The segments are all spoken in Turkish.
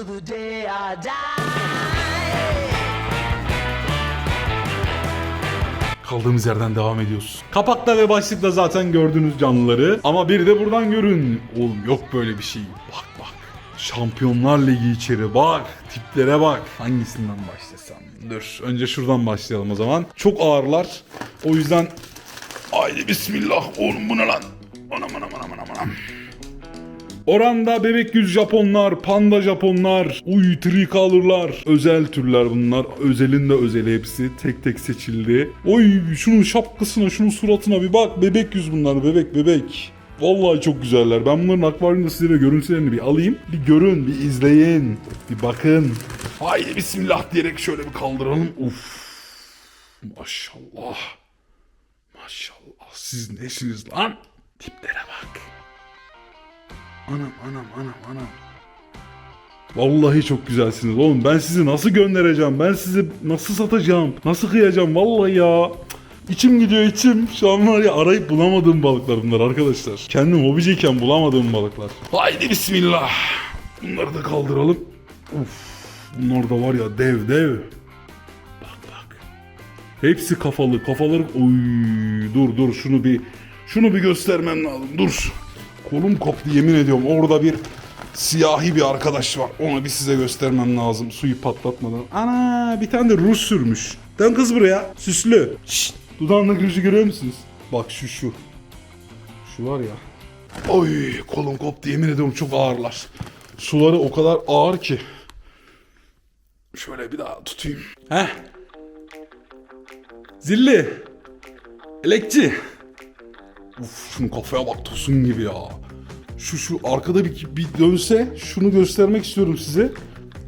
till the day I die. Kaldığımız yerden devam ediyoruz. Kapakta ve başlıkta zaten gördünüz canlıları. Ama bir de buradan görün. Oğlum yok böyle bir şey. Bak bak. Şampiyonlar Ligi içeri bak. Tiplere bak. Hangisinden başlasam? Dur. Önce şuradan başlayalım o zaman. Çok ağırlar. O yüzden... Haydi bismillah. Oğlum bu ne lan? Anam anam anam anam anam. Oranda bebek yüz Japonlar, panda Japonlar, uy tricolorlar, özel türler bunlar. Özelin de özeli hepsi. Tek tek seçildi. Oy şunun şapkasına, şunun suratına bir bak. Bebek yüz bunlar, bebek bebek. Vallahi çok güzeller. Ben bunların akvaryumda size görüntülerini bir alayım. Bir görün, bir izleyin. Bir bakın. Haydi bismillah diyerek şöyle bir kaldıralım. Uf. Maşallah. Maşallah. Siz nesiniz lan? Tiplere bak. Anam anam anam anam. Vallahi çok güzelsiniz oğlum. Ben sizi nasıl göndereceğim? Ben sizi nasıl satacağım? Nasıl kıyacağım? Vallahi ya. İçim gidiyor içim. Şu an var ya arayıp bulamadığım balıklar bunlar arkadaşlar. Kendim hobiciyken bulamadığım balıklar. Haydi bismillah. Bunları da kaldıralım. Uf. Bunlar da var ya dev dev. Bak bak. Hepsi kafalı. Kafaları... Oy, dur dur şunu bir... Şunu bir göstermem lazım. Dur. Kolum koptu yemin ediyorum. Orada bir siyahi bir arkadaş var. Onu bir size göstermem lazım. Suyu patlatmadan. Ana bir tane de ruj sürmüş. Dön kız buraya. Süslü. Şşt. Dudağındaki ruju görüyor musunuz? Bak şu şu. Şu var ya. Oy kolum koptu yemin ediyorum çok ağırlar. Suları o kadar ağır ki. Şöyle bir daha tutayım. Heh. Zilli. Elekçi. Uf şunun kafaya bak tosun gibi ya. Şu şu arkada bir, bir dönse şunu göstermek istiyorum size.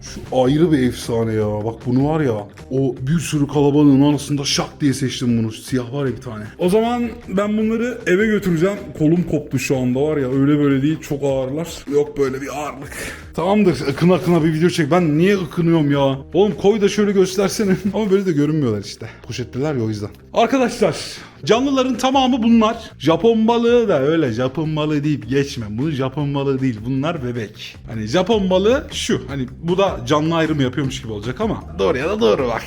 Şu ayrı bir efsane ya. Bak bunu var ya. O bir sürü kalabalığın arasında şak diye seçtim bunu. Siyah var ya bir tane. O zaman ben bunları eve götüreceğim. Kolum koptu şu anda var ya. Öyle böyle değil. Çok ağırlar. Yok böyle bir ağırlık. Tamamdır. Akın akına bir video çek. Ben niye ıkınıyorum ya? Oğlum koy da şöyle göstersene. Ama böyle de görünmüyorlar işte. Poşetliler ya o yüzden. Arkadaşlar Canlıların tamamı bunlar. Japon balığı da öyle Japon balığı deyip geçme. Bu Japon balığı değil. Bunlar bebek. Hani Japon balığı şu. Hani bu da canlı ayrımı yapıyormuş gibi olacak ama doğru ya da doğru bak.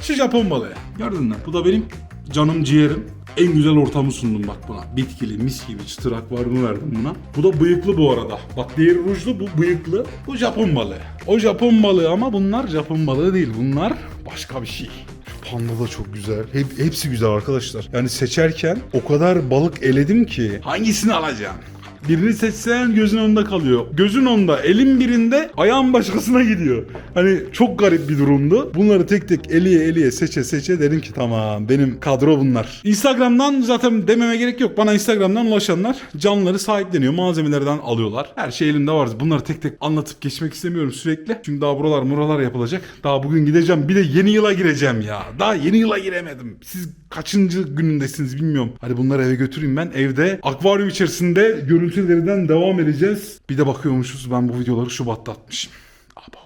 Şu Japon balığı. Gördün mü? Bu da benim canım ciğerim. En güzel ortamı sundum bak buna. Bitkili, mis gibi çıtır akvaryumu verdim buna. Bu da bıyıklı bu arada. Bak diğeri rujlu, bu bıyıklı. Bu Japon balığı. O Japon balığı ama bunlar Japon balığı değil. Bunlar başka bir şey. Panda da çok güzel. Hep, hepsi güzel arkadaşlar. Yani seçerken o kadar balık eledim ki. Hangisini alacağım? Birini seçsen gözün onda kalıyor. Gözün onda, elin birinde, ayağın başkasına gidiyor. Hani çok garip bir durumdu. Bunları tek tek eliye eliye seçe seçe dedim ki tamam benim kadro bunlar. Instagram'dan zaten dememe gerek yok. Bana Instagram'dan ulaşanlar canlıları sahipleniyor. Malzemelerden alıyorlar. Her şey elimde var. Bunları tek tek anlatıp geçmek istemiyorum sürekli. Çünkü daha buralar muralar yapılacak. Daha bugün gideceğim. Bir de yeni yıla gireceğim ya. Daha yeni yıla giremedim. Siz kaçıncı günündesiniz bilmiyorum. Hadi bunları eve götüreyim ben. Evde akvaryum içerisinde görüntülerden devam edeceğiz. Bir de bakıyormuşuz ben bu videoları Şubat'ta atmışım. Abo.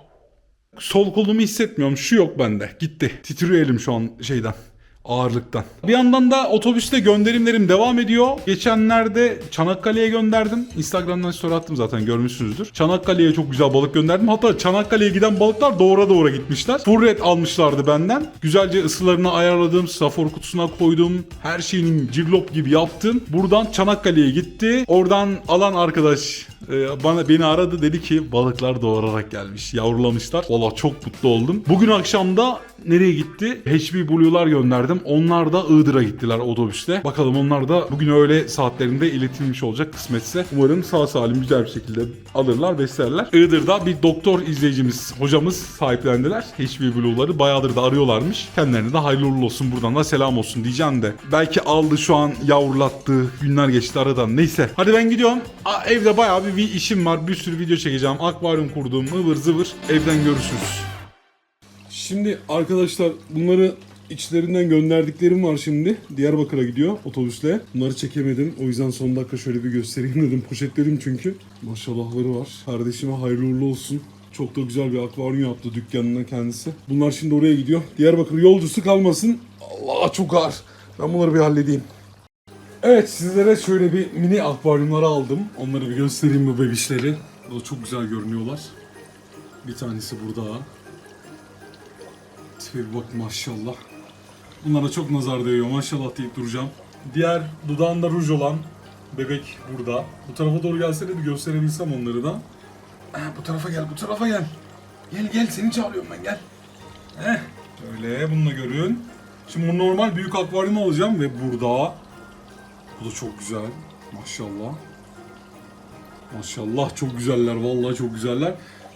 Sol kolumu hissetmiyorum. Şu yok bende. Gitti. Titriyor elim şu an şeyden ağırlıktan. Bir yandan da otobüste gönderimlerim devam ediyor. Geçenlerde Çanakkale'ye gönderdim. Instagram'dan story attım zaten görmüşsünüzdür. Çanakkale'ye çok güzel balık gönderdim. Hatta Çanakkale'ye giden balıklar doğra doğra gitmişler. Full red almışlardı benden. Güzelce ısılarını ayarladım. Safor kutusuna koydum. Her şeyini cirlop gibi yaptım. Buradan Çanakkale'ye gitti. Oradan alan arkadaş e, bana beni aradı dedi ki balıklar doğrarak gelmiş. Yavrulamışlar. Valla çok mutlu oldum. Bugün akşamda nereye gitti? HB Blue'lar gönderdim. Onlar da Iğdır'a gittiler otobüste. Bakalım onlar da bugün öğle saatlerinde iletilmiş olacak kısmetse. Umarım sağ salim güzel bir şekilde alırlar, beslerler. Iğdır'da bir doktor izleyicimiz, hocamız sahiplendiler. HB Blue'ları bayağıdır da arıyorlarmış. Kendilerine de hayırlı uğurlu olsun. Buradan da selam olsun diyeceğim de. Belki aldı şu an yavrulattı. Günler geçti aradan. Neyse. Hadi ben gidiyorum. Aa, evde bayağı bir, bir işim var. Bir sürü video çekeceğim. Akvaryum kurdum. ıvır zıvır. Evden görüşürüz. Şimdi arkadaşlar bunları içlerinden gönderdiklerim var şimdi. Diyarbakır'a gidiyor otobüsle. Bunları çekemedim. O yüzden son dakika şöyle bir göstereyim dedim. Poşetlerim çünkü. Maşallahları var. Kardeşime hayırlı uğurlu olsun. Çok da güzel bir akvaryum yaptı dükkanına kendisi. Bunlar şimdi oraya gidiyor. Diyarbakır yolcusu kalmasın. Allah çok ağır. Ben bunları bir halledeyim. Evet sizlere şöyle bir mini akvaryumları aldım. Onları bir göstereyim bu bebişleri. Da çok güzel görünüyorlar. Bir tanesi burada. Tipe bak maşallah. Bunlara çok nazar değiyor maşallah deyip duracağım. Diğer dudağında ruj olan bebek burada. Bu tarafa doğru gelse de bir gösterebilsem onları da. Eh, bu tarafa gel, bu tarafa gel. Gel gel seni çağırıyorum ben gel. Heh, öyle bununla görün. Şimdi bu normal büyük akvaryum alacağım ve burada. Bu da çok güzel. Maşallah. Maşallah çok güzeller vallahi çok güzeller.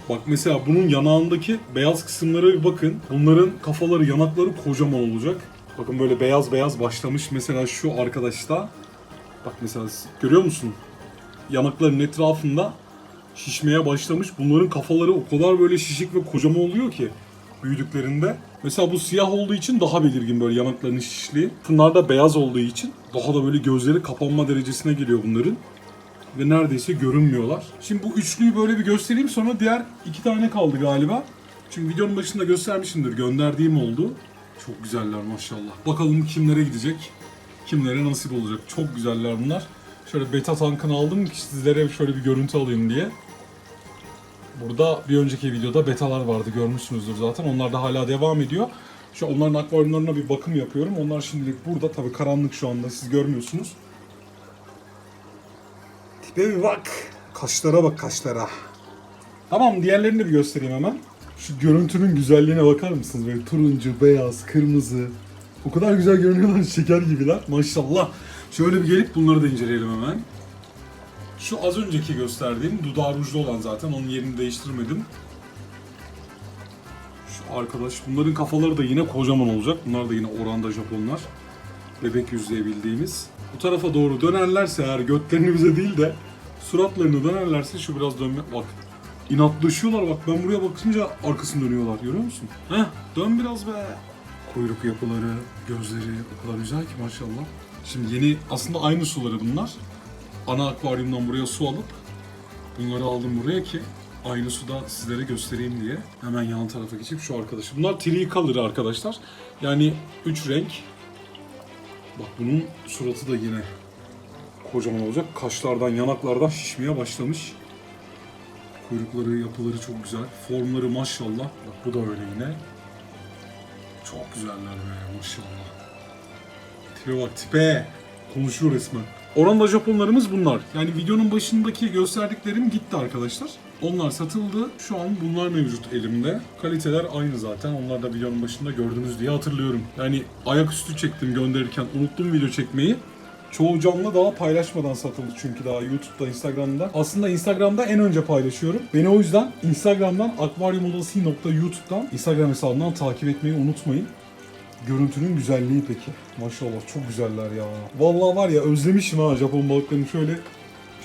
Bak mesela bunun yanağındaki beyaz kısımlara bir bakın. Bunların kafaları, yanakları kocaman olacak. Bakın böyle beyaz beyaz başlamış mesela şu arkadaşta. Bak mesela görüyor musun? Yanakların etrafında şişmeye başlamış. Bunların kafaları o kadar böyle şişik ve kocaman oluyor ki büyüdüklerinde. Mesela bu siyah olduğu için daha belirgin böyle yanaklarının şişliği. Bunlar da beyaz olduğu için daha da böyle gözleri kapanma derecesine geliyor bunların. Ve neredeyse görünmüyorlar. Şimdi bu üçlüyü böyle bir göstereyim sonra diğer iki tane kaldı galiba. Çünkü videonun başında göstermişimdir. Gönderdiğim oldu. Çok güzeller maşallah. Bakalım kimlere gidecek. Kimlere nasip olacak. Çok güzeller bunlar. Şöyle beta tankını aldım ki sizlere şöyle bir görüntü alayım diye. Burada bir önceki videoda betalar vardı görmüşsünüzdür zaten. Onlar da hala devam ediyor. Şu onların akvaryumlarına bir bakım yapıyorum. Onlar şimdilik burada. Tabii karanlık şu anda siz görmüyorsunuz. Tipe bir bak. Kaşlara bak kaşlara. Tamam diğerlerini de bir göstereyim hemen. Şu görüntünün güzelliğine bakar mısınız? Böyle turuncu, beyaz, kırmızı. O kadar güzel görünüyorlar şeker gibiler. Maşallah. Şöyle bir gelip bunları da inceleyelim hemen. Şu az önceki gösterdiğim dudağı rujlu olan zaten onun yerini değiştirmedim. Şu arkadaş bunların kafaları da yine kocaman olacak. Bunlar da yine oranda Japonlar. Bebek yüzlüğe bildiğimiz. Bu tarafa doğru dönerlerse eğer götlerini bize değil de suratlarını dönerlerse şu biraz dönme bak. İnatlaşıyorlar bak ben buraya bakınca arkasını dönüyorlar görüyor musun? Heh dön biraz be. Kuyruk yapıları, gözleri o kadar güzel ki maşallah. Şimdi yeni aslında aynı suları bunlar. Ana akvaryumdan buraya su alıp bunları aldım buraya ki aynı suda sizlere göstereyim diye. Hemen yan tarafa geçip şu arkadaşı. Bunlar tricolor arkadaşlar. Yani 3 renk. Bak bunun suratı da yine kocaman olacak. Kaşlardan, yanaklardan şişmeye başlamış. Kuyrukları, yapıları çok güzel. Formları maşallah. Bak bu da öyle yine. Çok güzeller be maşallah. Tipe bak tipe. Konuşuyor resmen. Oranda Japonlarımız bunlar. Yani videonun başındaki gösterdiklerim gitti arkadaşlar. Onlar satıldı. Şu an bunlar mevcut elimde. Kaliteler aynı zaten. Onlar da videonun başında gördünüz diye hatırlıyorum. Yani ayaküstü çektim gönderirken. Unuttum video çekmeyi. Çoğu canlı daha paylaşmadan satıldı çünkü daha YouTube'da, Instagram'da. Aslında Instagram'da en önce paylaşıyorum. Beni o yüzden Instagram'dan akvaryumodası.youtube'dan Instagram hesabından takip etmeyi unutmayın. Görüntünün güzelliği peki. Maşallah çok güzeller ya. Vallahi var ya özlemişim ha Japon balıklarını şöyle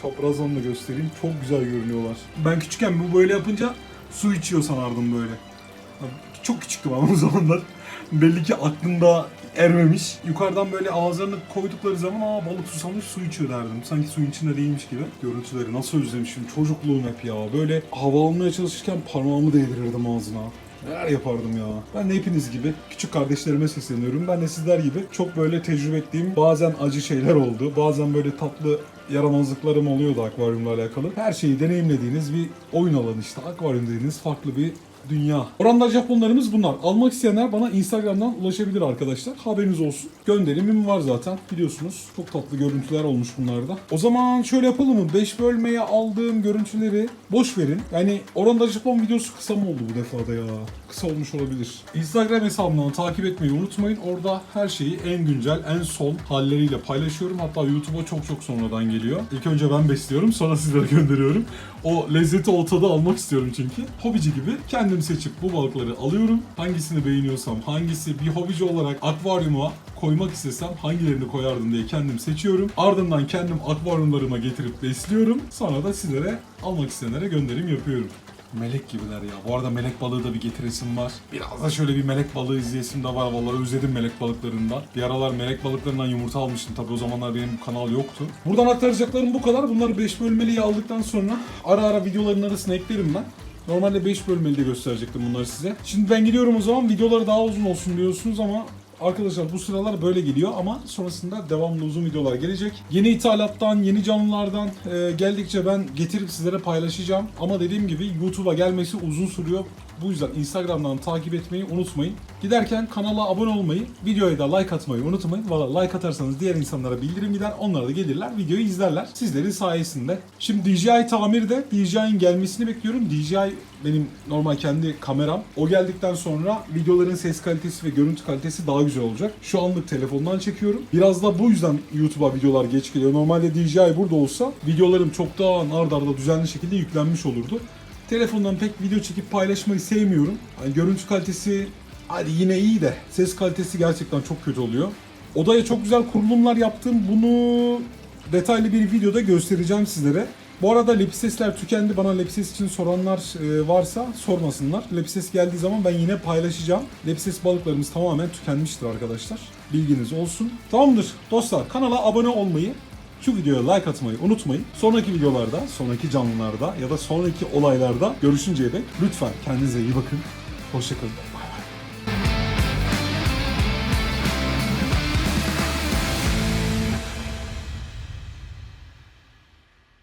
çaprazdan da göstereyim. Çok güzel görünüyorlar. Ben küçükken bu böyle yapınca su içiyor sanardım böyle. Çok küçüktüm ama o zamanlar. Belli ki aklımda ermemiş. Yukarıdan böyle ağızlarını koydukları zaman aa balık susamış su içiyor derdim. Sanki suyun içinde değilmiş gibi. Görüntüleri nasıl özlemişim. Çocukluğum hep ya. Böyle hava almaya çalışırken parmağımı değdirirdim ağzına. Neler yapardım ya. Ben de hepiniz gibi küçük kardeşlerime sesleniyorum. Ben de sizler gibi çok böyle tecrübe ettiğim bazen acı şeyler oldu. Bazen böyle tatlı yaramazlıklarım oluyordu akvaryumla alakalı. Her şeyi deneyimlediğiniz bir oyun alanı işte. Akvaryum dediğiniz farklı bir dünya. Oranda Japonlarımız bunlar. Almak isteyenler bana Instagram'dan ulaşabilir arkadaşlar. Haberiniz olsun. Gönderimim var zaten biliyorsunuz. Çok tatlı görüntüler olmuş bunlarda. O zaman şöyle yapalım mı? 5 bölmeye aldığım görüntüleri boş verin. Yani Oranda Japon videosu kısa mı oldu bu defada ya? Kısa olmuş olabilir. Instagram hesabından takip etmeyi unutmayın. Orada her şeyi en güncel, en son halleriyle paylaşıyorum. Hatta YouTube'a çok çok sonradan geliyor. İlk önce ben besliyorum sonra sizlere gönderiyorum. O lezzeti o tadı almak istiyorum çünkü. Hobici gibi kendim seçip bu balıkları alıyorum. Hangisini beğeniyorsam, hangisi bir hobici olarak akvaryuma koymak istesem hangilerini koyardım diye kendim seçiyorum. Ardından kendim akvaryumlarıma getirip besliyorum. Sonra da sizlere almak isteyenlere gönderim yapıyorum. Melek gibiler ya. Bu arada melek balığı da bir getiresim var. Biraz da şöyle bir melek balığı izleyesim de var. Vallahi özledim melek balıklarından. Bir aralar melek balıklarından yumurta almıştım. Tabii o zamanlar benim kanal yoktu. Buradan aktaracaklarım bu kadar. Bunları 5 bölmeliye aldıktan sonra ara ara videoların arasına eklerim ben. Normalde 5 bölmeli de gösterecektim bunları size. Şimdi ben gidiyorum o zaman. Videoları daha uzun olsun diyorsunuz ama Arkadaşlar bu sıralar böyle geliyor ama sonrasında devamlı uzun videolar gelecek. Yeni ithalattan, yeni canlılardan e, geldikçe ben getirip sizlere paylaşacağım. Ama dediğim gibi YouTube'a gelmesi uzun sürüyor. Bu yüzden Instagram'dan takip etmeyi unutmayın. Giderken kanala abone olmayı, videoya da like atmayı unutmayın. Valla like atarsanız diğer insanlara bildirim gider. Onlar da gelirler, videoyu izlerler. Sizlerin sayesinde. Şimdi DJI tamirde DJI'nin gelmesini bekliyorum. DJI benim normal kendi kameram. O geldikten sonra videoların ses kalitesi ve görüntü kalitesi daha güzel olacak. Şu anlık telefondan çekiyorum. Biraz da bu yüzden YouTube'a videolar geç geliyor. Normalde DJI burada olsa videolarım çok daha ard arda düzenli şekilde yüklenmiş olurdu. Telefondan pek video çekip paylaşmayı sevmiyorum. Hani görüntü kalitesi hadi yine iyi de ses kalitesi gerçekten çok kötü oluyor. Odaya çok güzel kurulumlar yaptım. Bunu detaylı bir videoda göstereceğim sizlere. Bu arada Lepsesler tükendi. Bana Lepses için soranlar e, varsa sormasınlar. Lepses geldiği zaman ben yine paylaşacağım. Lepses balıklarımız tamamen tükenmiştir arkadaşlar. Bilginiz olsun. Tamamdır dostlar kanala abone olmayı, şu videoya like atmayı unutmayın. Sonraki videolarda, sonraki canlılarda ya da sonraki olaylarda görüşünceye dek lütfen kendinize iyi bakın. Hoşçakalın.